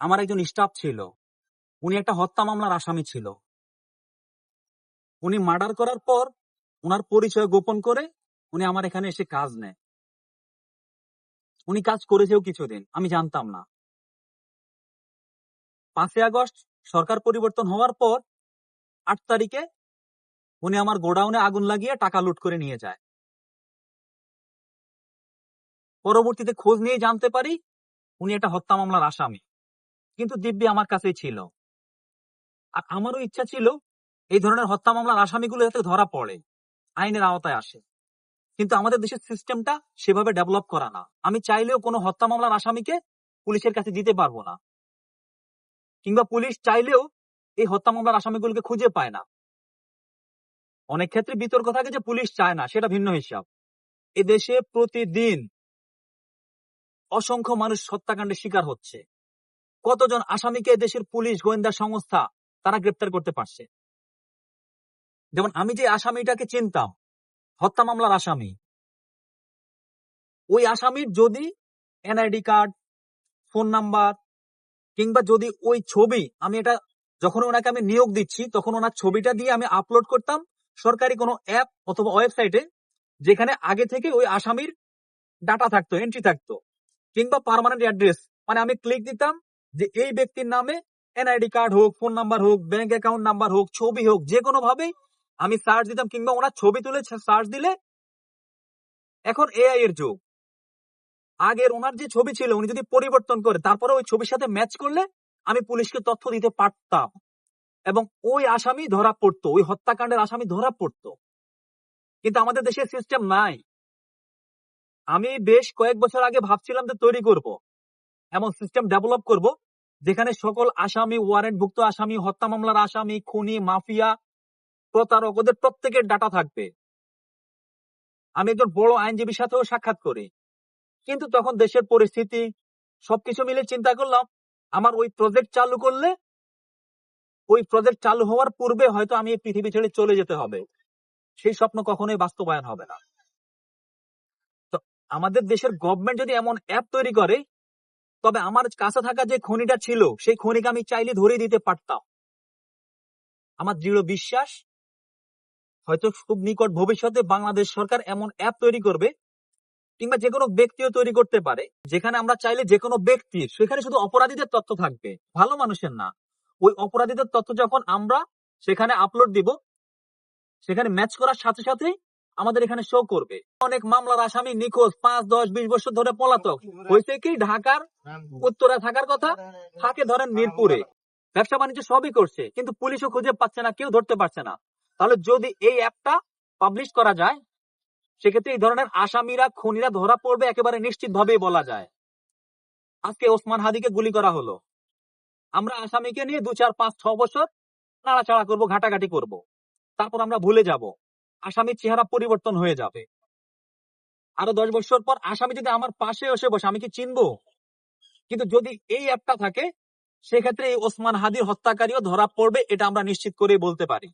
আমার একজন স্টাফ ছিল। উনি একটা হত্যা মামলার আসামি ছিল। উনি মার্ডার করার পর ওনার পরিচয় গোপন করে উনি আমার এখানে এসে কাজ নেয়। উনি কাজ করেছেও কিছুদিন, আমি জানতাম না। পাঁচই আগস্ট সরকার পরিবর্তন হওয়ার পর আট তারিখে উনি আমার গোডাউনে আগুন লাগিয়ে টাকা লুট করে নিয়ে যায়। পরবর্তীতে খোঁজ নিয়ে জানতে পারি উনি একটা হত্যা মামলার আসামি। কিন্তু দিব্যি আমার কাছেই ছিল। আর আমারও ইচ্ছা ছিল এই ধরনের হত্যা মামলার আসামিগুলো যাতে ধরা পড়ে, আইনের আওতায় আসে। কিন্তু আমাদের দেশের সিস্টেমটা সেভাবে ডেভেলপ করা না। আমি চাইলেও কোনো হত্যা মামলার আসামিকে পুলিশের কাছে দিতে পারব না। কিংবা পুলিশ চাইলেও এই হত্যা মামলার আসামিগুলোকে খুঁজে পায় না। অনেক ক্ষেত্রে বিতর্ক থাকে যে পুলিশ চায় না, সেটা ভিন্ন হিসাব। এদেশে প্রতিদিন অসংখ্য মানুষ হত্যাকাণ্ডের শিকার হচ্ছে। কতজন আসামিকে দেশের পুলিশ, গোয়েন্দা সংস্থা তারা গ্রেপ্তার করতে পারছে? যেমন আমি যে আসামিটাকে চিনতাম, হত্যা মামলার আসামি, ওই আসামির যদি এনআইডি কার্ড, ফোন নাম্বার, কিংবা যদি ওই ছবি, আমি এটা যখন ওনাকে আমি নিয়োগ দিচ্ছি, তখন ওনার ছবিটা দিয়ে আমি আপলোড করতাম সরকারি কোনো অ্যাপ অথবা ওয়েবসাইটে, যেখানে আগে থেকে ওই আসামির ডাটা থাকতো এন্ট্রি থাকতো, কিংবা পার্মানেন্ট অ্যাড্রেস মানে আমি ক্লিক দিতাম যে এই ব্যক্তির নামে এনআইডি কার্ড হোক, ফোন নাম্বার হোক, ব্যাংক অ্যাকাউন্ট নাম্বার হোক, ছবি হোক, যে কোনো ভাবেই আমি সার্চ দিতাম কিংবা ওনার ছবি তুলে সার্চ দিলে এখন এআই এর যুগ। আগের ওনার যে ছবি ছিল, উনি যদি পরিবর্তন করে, তারপরে ওই ছবির সাথে ম্যাচ করলে আমি পুলিশকে তথ্য দিতে পারতাম। এবং ওই আসামি ধরা পড়তো, ওই হত্যাকাণ্ডের আসামি ধরা পড়তো। কিন্তু আমাদের দেশের সিস্টেম নাই। আমি বেশ কয়েক বছর আগে ভাবছিলাম যে তৈরি করব, এমন সিস্টেম ডেভেলপ করব যেখানে সকল আসামি, ওয়ারেন্টভুক্ত আসামি, হত্যা মামলার আসামি, খুনি, মাফিয়া, প্রতারক, ওদের প্রত্যেকের ডাটা থাকবে। আমি একজন বড় আইনজীবীর সাথেও সাক্ষাৎ করি। কিন্তু তখন দেশের পরিস্থিতি, সবকিছু মিলে চিন্তা করলাম, আমার ওই প্রজেক্ট চালু করলে, ওই প্রজেক্ট চালু হওয়ার পূর্বে হয়তো আমি পৃথিবী ছেড়ে চলে যেতে হবে। সেই স্বপ্ন কখনোই বাস্তবায়ন হবে না। তো আমাদের দেশের গভর্নমেন্ট যদি এমন অ্যাপ তৈরি করে তবে আমার কাছে থাকা যে খনিটা ছিল, সেই খনিকে আমি চাইলে ধরে দিতে পারতাম। আমার দৃঢ় বিশ্বাস, হয়তো খুব নিকট ভবিষ্যতে বাংলাদেশ সরকার এমন অ্যাপ তৈরি করবে, কিংবা যে কোনো ব্যক্তিও তৈরি করতে পারে, যেখানে আমরা চাইলে যে কোনো ব্যক্তির সেখানে শুধু অপরাধীদের তথ্য থাকবে, ভালো মানুষের না। ওই অপরাধীদের তথ্য যখন আমরা সেখানে আপলোড দিব, সেখানে ম্যাচ করার সাথে সাথে আমাদের এখানে শো করবে। অনেক মামলার আসামি নিখোঁজ পাঁচ, দশ, বিশ বছর ধরে পলাতক। হয়েছে কি ঢাকার? উত্তরা থাকার কথা? থাকে ধরেন মিরপুরে। ব্যবসা বাণিজ্য সবই করছে, কিন্তু পুলিশও খুঁজে পাচ্ছে না, কেউ ধরতে পারছে না। তাহলে যদি এই অ্যাপটা পাবলিশ করা যায়, সেক্ষেত্রে এই ধরনের আসামিরা, খুনিরা ধরা পড়বে একেবারে নিশ্চিত ভাবেই বলা যায়। আজকে ওসমান হাদিকে গুলি করা হলো। আমরা আসামিকে নিয়ে দু, চার, পাঁচ, ছ বছর নাড়াচাড়া করব, ঘাটাঘাটি করব। তারপর আমরা ভুলে যাব। আসামির চেহারা পরিবর্তন হয়ে যাবে। আরও দশ বছর পর আসামি যদি আমার পাশে এসে বসে, আমি কি চিনবো? কিন্তু যদি এই অ্যাপটা থাকে, সেক্ষেত্রে এই ওসমান হাদির হত্যাকারীও ধরা পড়বে, এটা আমরা নিশ্চিত করে বলতে পারি।